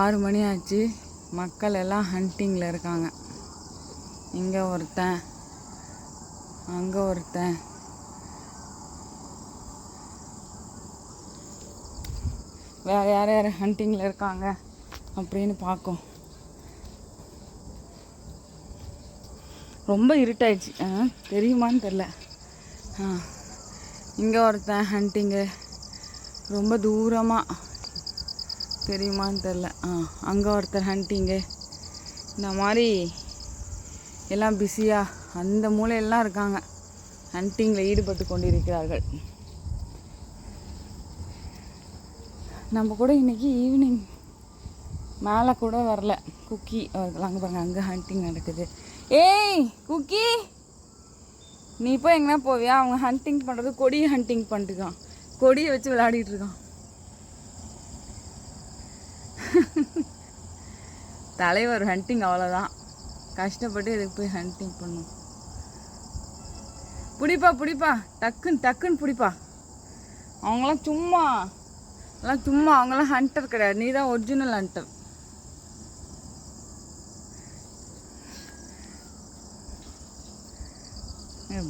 ஆறு மணி ஆச்சு. மக்கள் எல்லாம் ஹண்டிங்கில் இருக்காங்க. இங்கே ஒருத்தன் அங்கே ஒருத்தன். வேறு யார் யார் ஹண்டிங்கில் இருக்காங்க அப்படின்னு பார்க்கும் ரொம்ப இருட்டாயிடுச்சு. ஆ தெரியுமான்னு தெரில ஆ இங்கே ஒருத்தன் ஹண்டிங்கு ரொம்ப தூரமாக தெரியுமான்னு தெரில ஆ அங்கே ஒருத்தர் ஹண்டிங்கு இந்த மாதிரி எல்லாம் பிஸியாக அந்த மூலையெல்லாம் இருக்காங்க. ஹண்டிங்கில் ஈடுபட்டு கொண்டிருக்கிறார்கள். நம்ம கூட இன்னைக்கு ஈவினிங் மேலே கூட வரல. குக்கி அங்கே பாருங்க அங்கே ஹண்டிங் நடக்குது. ஏய் குக்கி! நீ போய் எங்கன்னா போவியா? அவங்க ஹண்டிங் பண்ணுறது கொடி ஹண்டிங் பண்ணிட்டுருக்கான் கொடியை வச்சு விளையாடிட்டு இருக்கான் தலைவர் ஹண்டிங் அவ்வளோதான் கஷ்டப்பட்டு இதுக்கு போய் ஹண்டிங் பண்ணும் பிடிப்பா பிடிப்பா. டக்குன்னு டக்குன்னு பிடிப்பா. அவங்களாம் சும்மா எல்லாம் சும்மா அவங்களாம் ஹண்டர் கிடையாது. நீ தான் ஒரிஜினல் ஹண்டர்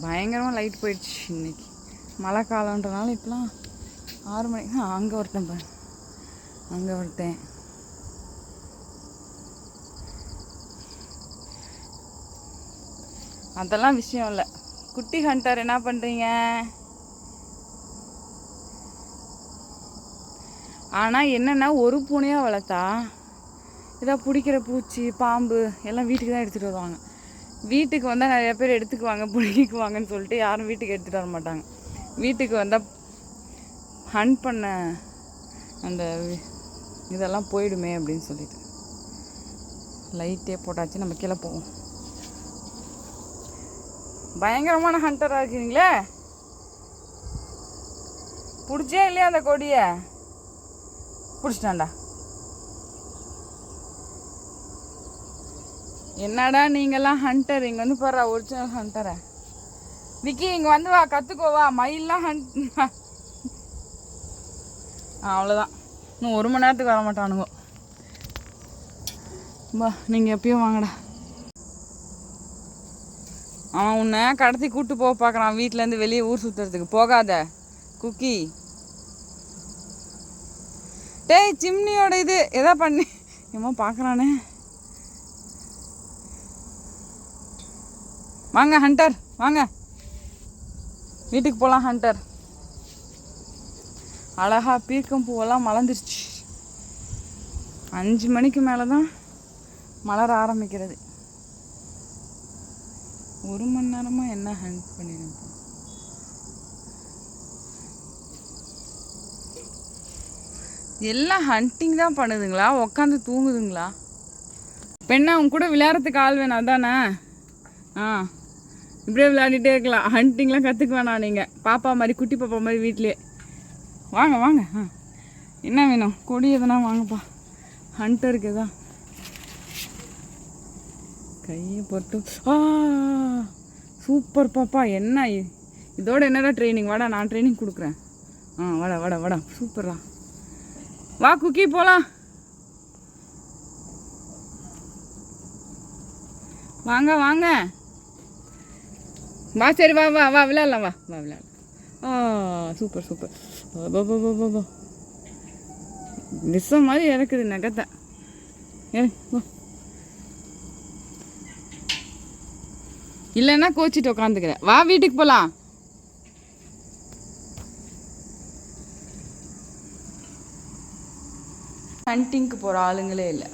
பயங்கரமாக லைட் போயிடுச்சு இன்னைக்கு. மழை காலன்றனால இப்போலாம் ஆறு மணிக்கு அங்கே ஒருத்தன் பாரு. அங்கே ஒருத்தன். அதெல்லாம் விஷயம் இல்லை. குட்டி ஹண்டர் என்ன பண்ணுறீங்க ஆனால் என்னென்னா ஒரு பூனையாக வளர்த்தா இதாக பிடிக்கிற பூச்சி பாம்பு எல்லாம் வீட்டுக்கு தான் எடுத்துகிட்டு வருவாங்க. வீட்டுக்கு வந்தால் நிறைய பேர் எடுத்துக்குவாங்க பிடிக்குவாங்கன்னு சொல்லிட்டு யாரும் வீட்டுக்கு எடுத்துகிட்டு வர மாட்டாங்க. வீட்டுக்கு வந்தால் ஹண்ட் பண்ண அந்த இதெல்லாம் போயிடுமே அப்படின்னு சொல்லிட்டு. லைட்டே போட்டாச்சு நம்ம கீழே போவோம். பயங்கரமான ஹண்டராக இருக்கிறீங்களே பிடிச்சே இல்லையா அந்த கொடியை? பிடிச்சிட்டான்டா. என்னடா நீங்கெல்லாம் ஹண்டர் இங்கே வந்து பாரு ஒரிஜினல் ஹண்டரை விக்கி இங்கே வந்து வா கற்றுக்கோவா வா. ஹண்ட் அவ்வளோதான் இன்னும் ஒரு மணி நேரத்துக்கு வர மாட்டானுங்க வா நீங்கள் எப்பயும் வாங்கடா. அவன் உன்னை கடத்தி கூட்டு போக பார்க்குறான். வீட்டிலேருந்து வெளியே ஊர் சுற்றுறதுக்கு போகாத. குக்கி. டேய் சிம்னியோட இது. எதா பண்ணி. ஏமா பார்க்குறானே வாங்க ஹண்டர். வாங்க. வீட்டுக்கு போகலாம் ஹண்டர். அழகா பீர்க்கம் பூவெல்லாம் மலர்ந்துருச்சு. அஞ்சு மணிக்கு மேலே தான் மலர ஆரம்பிக்கிறது. ஒரு மணி நேரமாக என்ன ஹண்ட் பண்ணிருப்போம் எல்லாம் ஹண்டிங் தான் பண்ணுதுங்களா? உட்காந்து தூங்குதுங்களா? பெண்ணா அவங்க கூட விளையாடுறதுக்கு ஆள் வேணும் அதானே? ஆ. இப்படியே விளையாடிட்டே இருக்கலாம். ஹண்டிங்லாம் கற்றுக்க வேணாம் நீங்கள் பாப்பா மாதிரி குட்டி பாப்பா மாதிரி வீட்லேயே. வாங்க வாங்க. ஆ. என்ன வேணும்? கொடி எதுனா வாங்கப்பா. ஹண்டருக்கு தான். கையை போட்டு. ஆ. சூப்பர் பாப்பா என்ன இதோட என்னடா ட்ரைனிங் வாடா நான் ட்ரைனிங் கொடுக்குறேன். ஆ வாடா வாடா வாடா. சூப்பரா வா குக்கி போகலாம் வாங்க வாங்க. வா சரி வா வா வா விளையாடலாம் வா வா விளையாடலாம். ஆ சூப்பர் சூப்பர். பா பா பா பா மாதிரி இறக்குது நகத்தை. ஏ இல்லைன்னா கோச்சிட்டு உட்காந்துக்கிறேன் வா வீட்டுக்கு போகலாம் ஹண்டிங்க்கு போகிற ஆளுங்களே இல்லை.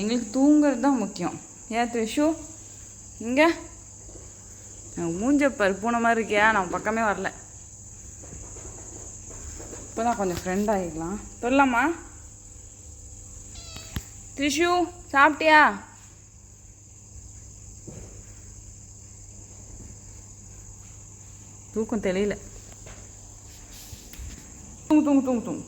எங்களுக்கு தூங்குறது தான் முக்கியம். ஏன் த்ரிஷு? இங்கே? மூஞ்ச பூனை மாதிரி இருக்கியா? நான் பக்கமே வரல. இப்போ தான் கொஞ்சம் ஃப்ரெண்ட் ஆகிக்கலாம். சொல்லலாமா த்ரிஷு சாப்பிட்டியா? தூக்கம் தெளியல. தூங்கு தூங்கு தூங்கு தூங்கு.